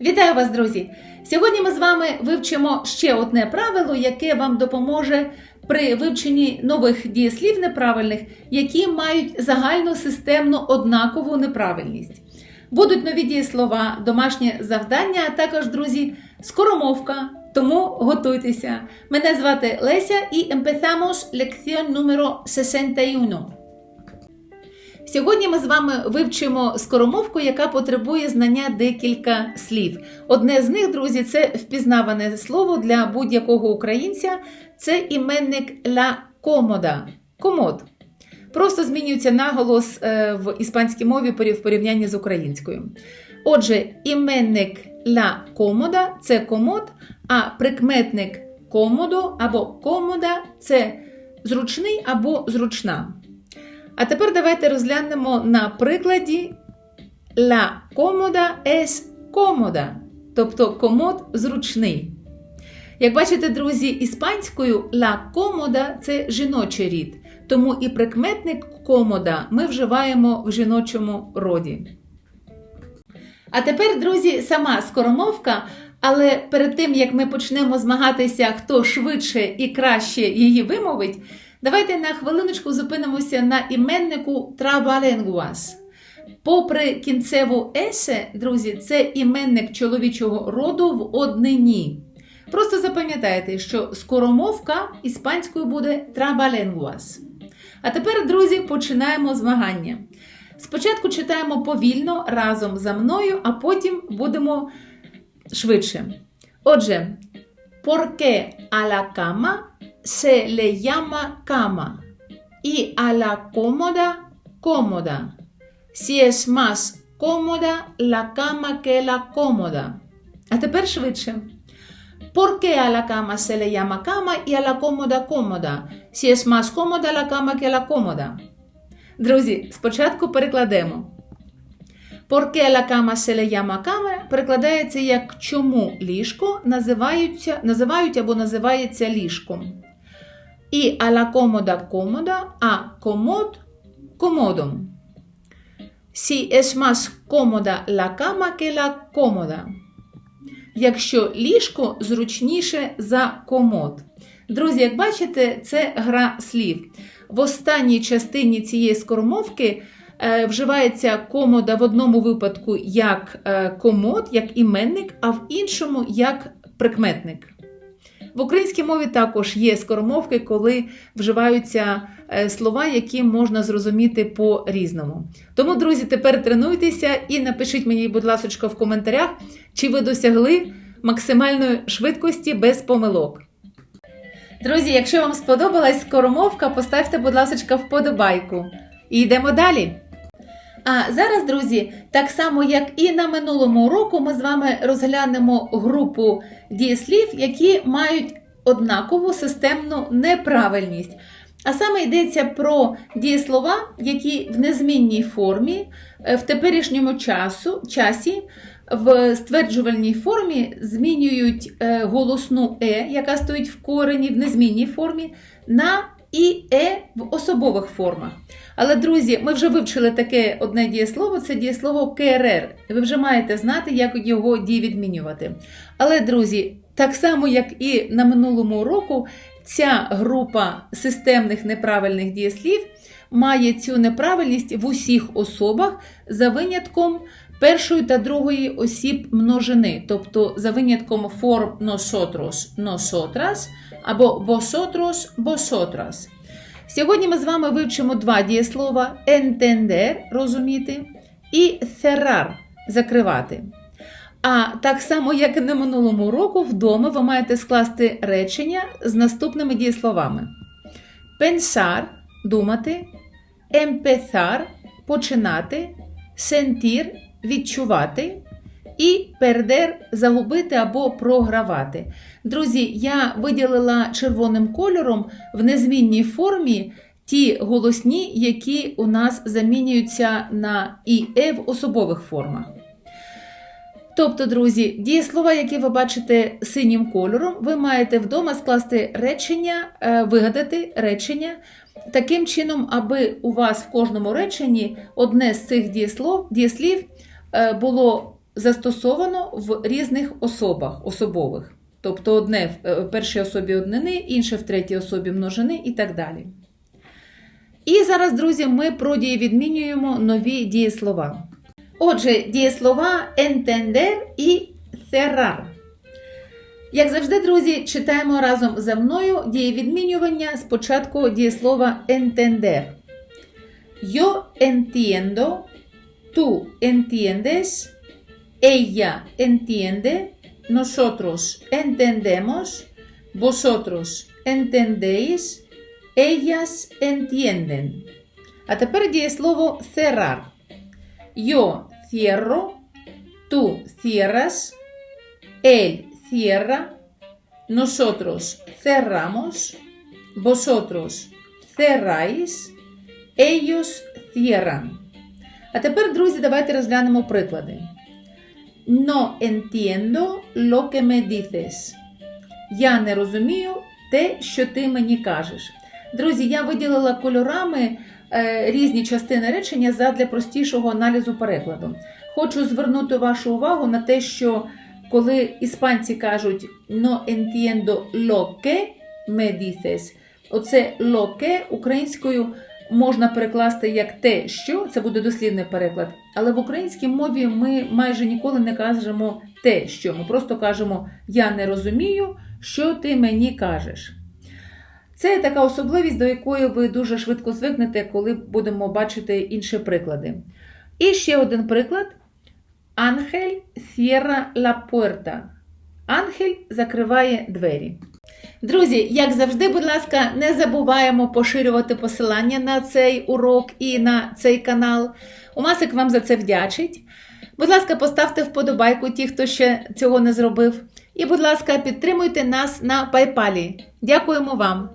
Вітаю вас, друзі! Сьогодні ми з вами вивчимо ще одне правило, яке вам допоможе при вивченні нових дієслів неправильних, які мають загальну системну однакову неправильність. Будуть нові дієслова, домашнє завдання, а також, друзі, скоромовка. Тому готуйтеся. Мене звати Леся і empezamos lección número 61. Сьогодні ми з вами вивчимо скоромовку, яка потребує знання декілька слів. Одне з них, друзі, це впізнаване слово для будь-якого українця. Це іменник ла комода. Комод. Просто змінюється наголос е, в іспанській мові в порівнянні з українською. Отже, іменник ла комода це комод, а прикметник комодо або комода це зручний або зручна. А тепер давайте розглянемо на прикладі La cómoda es cómoda, тобто комод зручний. Як бачите, друзі, іспанською la cómoda – це жіночий рід, тому і прикметник комода ми вживаємо в жіночому роді. А тепер, друзі, сама скоромовка. Але перед тим як ми почнемо змагатися, хто швидше і краще її вимовить, давайте на хвилиночку зупинимося на іменнику trabalenguas. Попри кінцеву есе, друзі, це іменник чоловічого роду в однині. Просто запам'ятайте, що скоромовка іспанською буде trabalenguas. А тепер, друзі, починаємо змагання. Спочатку читаємо повільно разом за мною, а потім будемо швидше. Отже, ¿por qué a la cama se le llama cama y a la cómoda cómoda? Si es más cómoda la cama que la cómoda. А тепер швидше. ¿Por qué a la cama se le llama cama y a la cómoda cómoda? Si es más cómoda la cama que la cómoda. Друзі, спочатку перекладемо. Porque la cama se le llama cama перекладається як чому ліжко називаються, називають або називається ліжком. І a la cómoda cómoda, а комод комодом. Si es más cómoda la cama que la cómoda. Якщо ліжко зручніше за комод. Друзі, як бачите, це гра слів. В останній частині цієї скоромовки е, вживається комода в одному випадку як е, комод, як іменник, а в іншому як прикметник. В українській мові також є скоромовки, коли вживаються е, слова, які можна зрозуміти по-різному. Тому, друзі, тепер тренуйтеся і напишіть мені, будь ласка, в коментарях, чи ви досягли максимальної швидкості без помилок. Друзі, якщо вам сподобалась скоромовка, поставте, будь ласка, вподобайку. І йдемо далі. А зараз, друзі, так само як і на минулому уроку, ми з вами розглянемо групу дієслів, які мають однакову системну неправильність. А саме йдеться про дієслова, які в незмінній формі, е, в теперішньому часу, часі, в стверджувальній формі змінюють е, голосну е, яка стоїть в корені в незмінній формі, на і е в особових формах. Але, друзі, ми вже вивчили таке одне дієслово, це дієслово КРР. Ви вже маєте знати, як його дієвідмінювати. Але, друзі, так само, як і на минулому уроку, ця група системних неправильних дієслів має цю неправильність в усіх особах за винятком першої та другої осіб множини, тобто за винятком форм nosotros, nosotras або vosotros, vosotras. Сьогодні ми з вами вивчимо два дієслова entender – розуміти і cerrar – закривати. А так само, як і на минулому уроку, вдома ви маєте скласти речення з наступними дієсловами: pensar – думати, empezar – починати, sentir – відчувати. І пердер загубити або програвати. Друзі, я виділила червоним кольором в незмінній формі ті голосні, які у нас замінюються на іе в особових формах. Тобто, друзі, дієслова, які ви бачите синім кольором, ви маєте вдома скласти речення, е, вигадати речення таким чином, аби у вас в кожному реченні одне з цих дієслов, дієслів е, було застосовано в різних особах особових. Тобто одне в е, першій особі однини, інше в третій особі множини і так далі. І зараз, друзі, ми продієвідмінюємо нові дієслова. Отже, дієслова entender і cerrar. Як завжди, друзі, читаємо разом за мною дієвідмінювання спочатку дієслова entender. Yo entiendo, tú entiendes, ella entiende, nosotros entendemos, vosotros entendéis, ellas entienden. А тепер дієслово cerrar. Yo cierro, tú cierras, él cierra, nosotros cerramos, vosotros cerráis, ellos cierran. А тепер, друзі, давайте розглянемо приклади. No entiendo lo que me dices. Я не розумію те, що ти мені кажеш. Друзі, я виділила кольорами е, різні частини речення задля простішого аналізу перекладу. Хочу звернути вашу увагу на те, що коли іспанці кажуть no entiendo lo que me dices, оце lo que українською можна перекласти як те, що це буде дослівний переклад. Але в українській мові ми майже ніколи не кажемо те, що ми просто кажемо Я не розумію, що ти мені кажеш. Це така особливість, до якої ви дуже швидко звикнете, коли будемо бачити інші приклади. І ще один приклад. Ангель cierra la puerta. Ангель закриває двері. Друзі, як завжди, будь ласка, не забуваємо поширювати посилання на цей урок і на цей канал. Умасик вам за це вдячить. Будь ласка, поставте вподобайку ті, хто ще цього не зробив. І, будь ласка, підтримуйте нас на PayPal. Дякуємо вам!